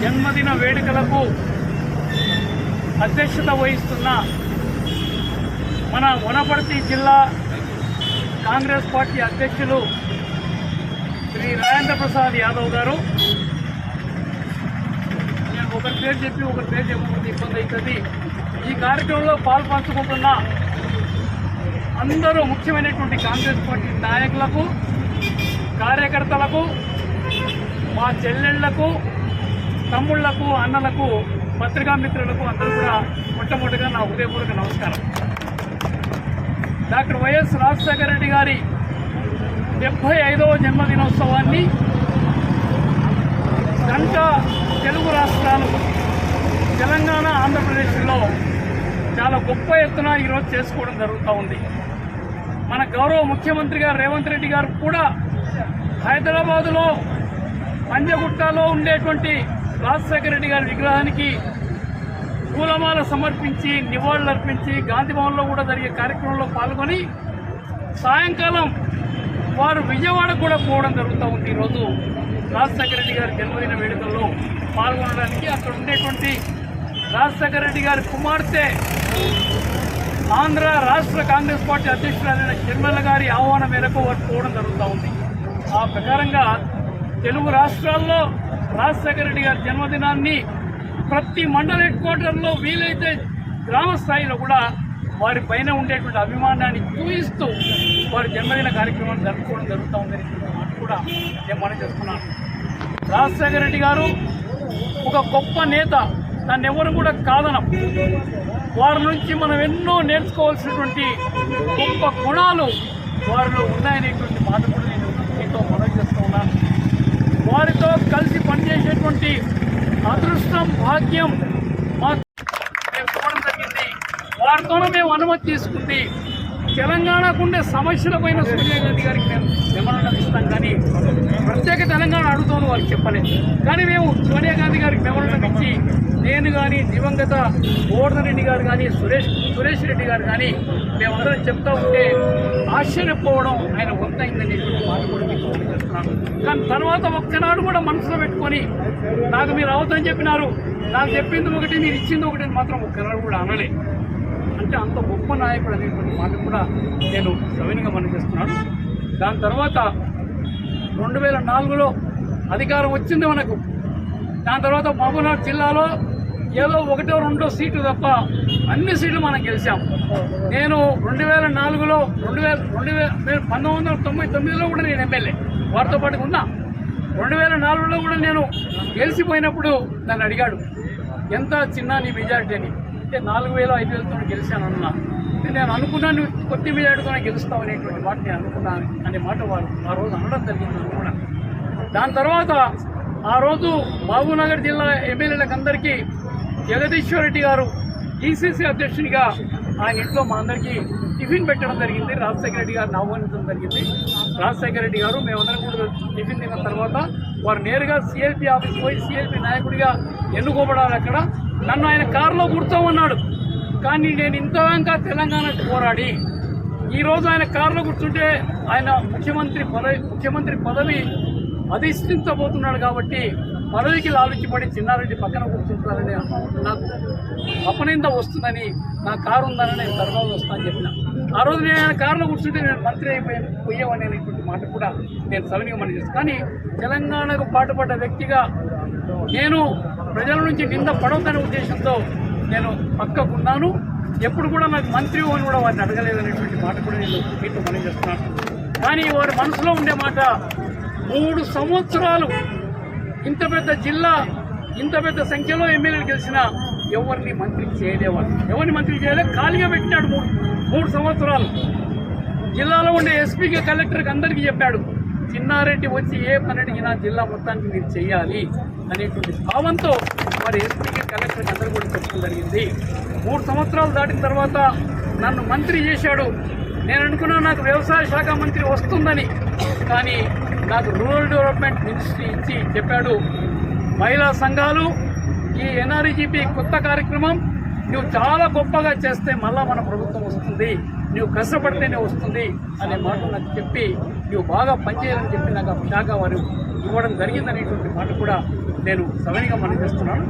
జన్మదిన వేడుకలకు అధ్యక్షత వహిస్తున్న మన వనపర్తి జిల్లా కాంగ్రెస్ పార్టీ అధ్యక్షులు శ్రీ రాజేంద్ర ప్రసాద్ యాదవ్ గారు. నేను ఒకరి పేరు చెప్పి ఒకరి పేరు చెప్పకపోతే ఇబ్బంది అవుతుంది. ఈ కార్యక్రమంలో పాల్పంచుకుంటున్న అందరూ ముఖ్యమైనటువంటి కాంగ్రెస్ పార్టీ నాయకులకు కార్యకర్తలకు మా చెల్లెళ్ళకు తమ్ముళ్ళకు అన్నలకు పత్రికా మిత్రులకు అందరూ కూడా మొట్టమొదటిగా నా హృదయపూర్వక నమస్కారం. డాక్టర్ వైఎస్ రాజశేఖర రెడ్డి గారి డెబ్బై ఐదవ జన్మదినోత్సవాన్ని గంట తెలుగు రాష్ట్రాలు తెలంగాణ ఆంధ్రప్రదేశ్లో చాలా గొప్ప ఎత్తున ఈరోజు చేసుకోవడం జరుగుతూ ఉంది. మన గౌరవ ముఖ్యమంత్రి గారు రేవంత్ రెడ్డి గారు కూడా హైదరాబాదులో పంజగుట్టలో ఉండేటువంటి రాజశేఖర రెడ్డి గారి విగ్రహానికి పూలమాల సమర్పించి నివాళులర్పించి గాంధీ భవన్లో కూడా జరిగే కార్యక్రమంలో పాల్గొని సాయంకాలం వారు విజయవాడకు కూడా పోవడం జరుగుతూ ఉంది. ఈరోజు రాజశేఖర రెడ్డి గారి జన్మదిన వేడుకల్లో పాల్గొనడానికి అక్కడ ఉండేటువంటి రాజశేఖర రెడ్డి గారి కుమార్తె ఆంధ్ర రాష్ట్ర కాంగ్రెస్ పార్టీ అధ్యక్షురాలైన షర్మిల గారి ఆహ్వానం మేరకు వారు పోవడం జరుగుతూ ఉంది. ఆ ప్రకారంగా తెలుగు రాష్ట్రాల్లో రాజశేఖర రెడ్డి గారి జన్మదినాన్ని ప్రతి మండల హెడ్ క్వార్టర్లో వీలైతే గ్రామ స్థాయిలో కూడా వారి పైన ఉండేటువంటి అభిమానాన్ని చూపిస్తూ వారి జన్మదిన కార్యక్రమాన్ని జరుపుకోవడం జరుగుతూ ఉందని మాట కూడా నేను మనం చేస్తున్నాను. రాజశేఖర రెడ్డి గారు ఒక గొప్ప నేత. దాన్ని ఎవరు కూడా కాదనం. వారి నుంచి మనం ఎన్నో నేర్చుకోవాల్సినటువంటి గొప్ప గుణాలు వారిలో ఉన్నాయనేటువంటి మాట కూడా నేను మీతో మనవి చేస్తూ ఉన్నాను. వారితో కలిసి పనిచేసేటువంటి అదృష్టం భాగ్యం మా మేము చూడడం జరిగింది. మేము అనుమతి తీసుకుంది. తెలంగాణకు ఉండే సమస్యలపైన సోనియా గాంధీ గారికి మేము మెమరణం ఇస్తాం కానీ ప్రత్యేక తెలంగాణ అడుగుతాను వారికి చెప్పలేదు. కానీ మేము సోనియా గాంధీ గారికి మెమరణం ఇచ్చి నేను కానీ దివంగత గోవర్ధన్ రెడ్డి గారు కానీ సురేష్ సురేష్ రెడ్డి గారు కానీ మేమందరం చెప్తా ఉంటే ఆశ్చర్యపోవడం ఆయన వంతైందని మాట కూడా మీకు కానీ తర్వాత ఒక్కనాడు కూడా మనసులో పెట్టుకొని నాకు మీరు అవద్దని చెప్పినారు. నాకు చెప్పింది ఒకటి మీరు ఇచ్చింది ఒకటి మాత్రం ఒక్కనాడు కూడా అనలేదు అంటే అంత గొప్ప నాయకుడు అనేటువంటి మాట కూడా నేను సవినిగా మనం చేస్తున్నాను. దాని తర్వాత రెండు వేల నాలుగులో అధికారం వచ్చింది మనకు. దాని తర్వాత మహబూబ్నగర్ జిల్లాలో ఏదో ఒకటో రెండో సీట్లు తప్ప అన్ని సీట్లు మనం గెలిచాం. నేను రెండు వేల నాలుగులో రెండు వేల రెండు వేల పంతొమ్మిది వందల తొంభై తొమ్మిదిలో కూడా నేను ఎమ్మెల్యే వారితో పాటు ఉన్నా. రెండు వేల నాలుగులో కూడా నేను గెలిచిపోయినప్పుడు నన్ను అడిగాడు ఎంత చిన్న నీ మెజారిటీ అని? అంటే నాలుగు వేల ఐదు వేలతో గెలిచాను అన్నా నేను అనుకున్నాను కొద్ది మెజారిటీతోనే గెలుస్తావు అనేటువంటి మాట నేను అనుకున్నాను అనే మాట వారు ఆ రోజు అనడం జరిగింది నన్ను దాని తర్వాత ఆ రోజు మహబూబ్నగర్ జిల్లా ఎమ్మెల్యేలకు అందరికీ జగదీశ్వర్ రెడ్డి గారు ఈసీసీ అధ్యక్షునిగా ఆయన ఇంట్లో మా అందరికీ టిఫిన్ పెట్టడం జరిగింది. రాజశేఖర రెడ్డి గారిని ఆహ్వానించడం జరిగింది. రాజశేఖర రెడ్డి గారు మేమందరం కూడా టిఫిన్ తిన్న తర్వాత వారు నేరుగా సిఎల్పి ఆఫీస్ పోయి సిఎల్పి నాయకుడిగా ఎన్నుకోబడాలి అక్కడ. నన్ను ఆయన కారులో కూర్చోమన్నాడు. కానీ నేను ఇంతగా తెలంగాణకు పోరాడి ఈ రోజు ఆయన కారులో కూర్చుంటే ఆయన ముఖ్యమంత్రి పదవి ముఖ్యమంత్రి పదవి అధిష్ఠించబోతున్నాడు కాబట్టి పదవికి లాలుచిపడి చిన్నారెడ్డి పక్కన కూర్చుంటారని నాకు అపనింద వస్తుందని నా కారు ఉందని నేను తర్వాత వస్తానని చెప్పిన. ఆ రోజు నేను ఆయన కారులో కూర్చుంటే నేను మంత్రి అయిపోయాను పోయేవని అనేటువంటి మాట కూడా నేను సవినిగా చేస్తాను కానీ తెలంగాణకు పాటుపడ్డ వ్యక్తిగా నేను ప్రజల నుంచి నింద పడవద్దనే ఉద్దేశంతో నేను పక్కకున్నాను. ఎప్పుడు కూడా నాకు మంత్రి అని కూడా వారిని అడగలేదనేటువంటి మాట కూడా నేను మీతో మనం చేస్తున్నాను కానీ వారి మనసులో ఉండే మాట మూడు సంవత్సరాలు ఇంత పెద్ద జిల్లా ఇంత పెద్ద సంఖ్యలో ఎమ్మెల్యేలు గెలిచిన ఎవరిని మంత్రి చేయలేవారు. ఎవరిని మంత్రి చేయలేదు ఖాళీగా పెట్టినాడు మూడు మూడు సంవత్సరాలు. జిల్లాలో ఉండే ఎస్పీకి కలెక్టర్కి అందరికీ చెప్పాడు. చిన్నారెడ్డి వచ్చి ఏ పని అడిగినా జిల్లా మొత్తానికి మీరు చేయాలి అనేటువంటి భావంతో మరి ఎస్పీకి కలెక్టర్కి అందరూ కూడా చెప్పడం జరిగింది. మూడు సంవత్సరాలు దాటిన తర్వాత నన్ను మంత్రి చేశాడు. నేను అనుకున్నా నాకు వ్యవసాయ శాఖ మంత్రి వస్తుందని. కానీ నాకు రూరల్ డెవలప్మెంట్ మినిస్ట్రీ ఇచ్చి చెప్పాడు. మహిళా సంఘాలు ఈ ఎన్ఆర్జీపీ కొత్త కార్యక్రమం నువ్వు చాలా గొప్పగా చేస్తే మళ్ళా మన ప్రభుత్వం వస్తుంది. నువ్వు కష్టపడితేనే వస్తుంది అనే మాట నాకు చెప్పి నువ్వు బాగా పనిచేయాలని చెప్పి నాకు ఆ శాఖ వారు ఇవ్వడం జరిగిందనేటువంటి మాట కూడా నేను సవనిగా మనం చేస్తున్నాను.